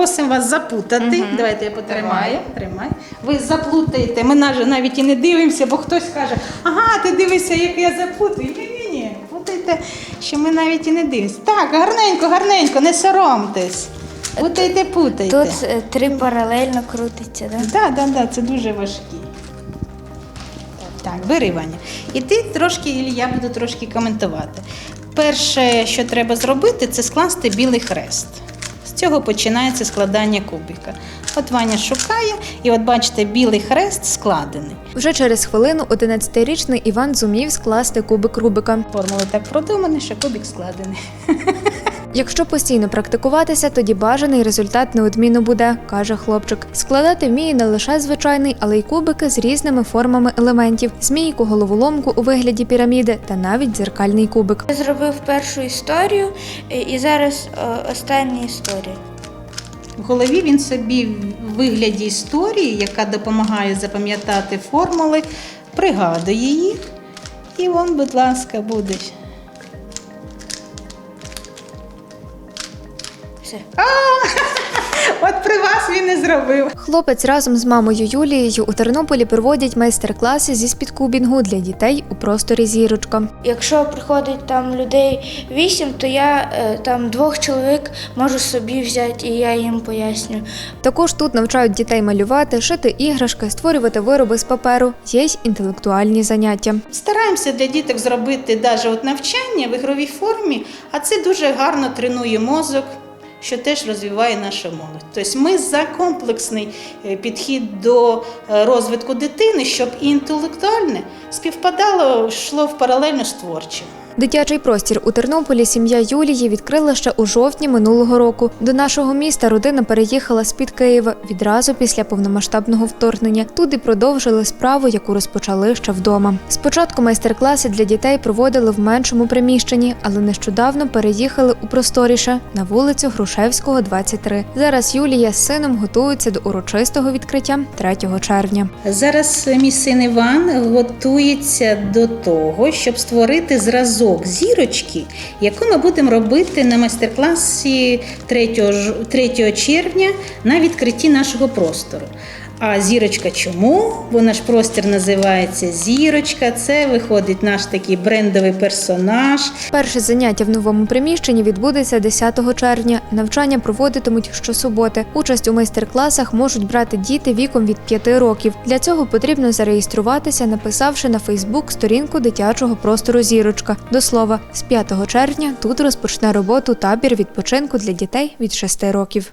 попросимо вас запутати. Давайте я потримаю. Тримай. Ви заплутаєте. Ми навіть і не дивимося, бо хтось каже, ага, ти дивишся, як я заплутаю. Ні-ні-ні. Плутайте, що ми навіть і не дивимося. Так, гарненько, гарненько, не соромтесь. Путайте, путайте. Тут е, три паралельно крутиться, да? Так, так, так, це дуже важкі. Так, бери Ваня. І ти трошки, і я буду трошки коментувати. Перше, що треба зробити, це скласти білий хрест. Цього починається складання кубика. От Ваня шукає, і от бачите, білий хрест складений. Вже через хвилину 11-річний Іван зумів скласти кубик Рубика. Формули так продумані, що кубик складений. Якщо постійно практикуватися, тоді бажаний результат неодмінно буде, каже хлопчик. Складати вміє не лише звичайний, але й кубики з різними формами елементів: змійку, головоломку у вигляді піраміди та навіть дзеркальний кубик. Я зробив першу історію і зараз е, остання історія. В голові він собі в вигляді історії, яка допомагає запам'ятати формули, пригадує їх. І вон, будь ласка, буде. Все. От при вас він і зробив. Хлопець разом з мамою Юлією у Тернополі проводять майстер-класи зі спідкубінгу для дітей у просторі зірочка. Якщо приходить там людей вісім, то я е, там двох чоловік можу собі взяти, і я їм поясню. Також тут навчають дітей малювати, шити іграшки, створювати вироби з паперу. Є й інтелектуальні заняття. Стараємося для діток зробити навіть от навчання в ігровій формі, а це дуже гарно тренує мозок. Що теж розвиває наша молодь. Тобто ми за комплексний е, підхід до е, розвитку дитини, щоб інтелектуальне співпадало, йшло в паралельно з творчим. Дитячий простір у Тернополі сім'я Юлії відкрила ще у жовтні минулого року. До нашого міста родина переїхала з під Києва відразу після повномасштабного вторгнення. Тут і продовжили справу, яку розпочали ще вдома. Спочатку майстер-класи для дітей проводили в меншому приміщенні, але нещодавно переїхали у просторіше на вулицю Грушевського, 23. Зараз Юлія з сином готуються до урочистого відкриття 3 червня. Зараз мій син Іван готується до того, щоб створити зразок зірочки, яку ми будемо робити на майстер-класі 3, 3 червня на відкритті нашого простору. А зірочка чому? Бо наш простір називається Зірочка. Це виходить наш такий брендовий персонаж. Перше заняття в новому приміщенні відбудеться 10 червня. Навчання проводитимуть щосуботи. Участь у майстер-класах можуть брати діти віком від 5 років. Для цього потрібно зареєструватися, написавши на Фейсбук сторінку дитячого простору Зірочка. До слова, з 5 червня тут розпочне роботу табір відпочинку для дітей від 6 років.